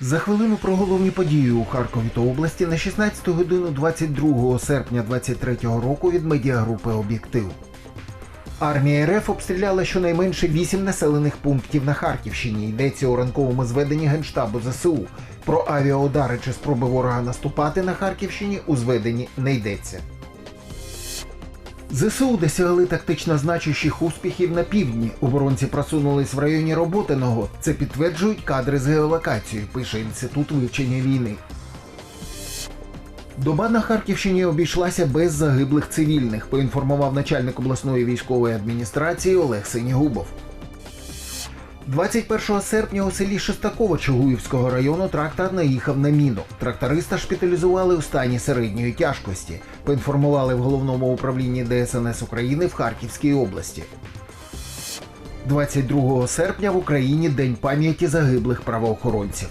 За хвилину про головні події у Харкові та області на 16 годину 22 серпня 2023 року від медіагрупи Об'єктив. Армія РФ обстріляла щонайменше 8 населених пунктів на Харківщині. Йдеться у ранковому зведенні Генштабу ЗСУ. Про авіаудари чи спроби ворога наступати на Харківщині у зведенні не йдеться. ЗСУ досягли тактично значущих успіхів на півдні. Оборонці просунулись в районі Роботиного. Це підтверджують кадри з геолокацією, пише Інститут вивчення війни. Доба на Харківщині обійшлася без загиблих цивільних, поінформував начальник обласної військової адміністрації Олег Синігубов. 21 серпня у селі Шестаково Чугуївського району трактор наїхав на міну. Тракториста шпіталізували у стані середньої тяжкості. Поінформували в головному управлінні ДСНС України в Харківській області. 22 серпня в Україні День пам'яті загиблих правоохоронців.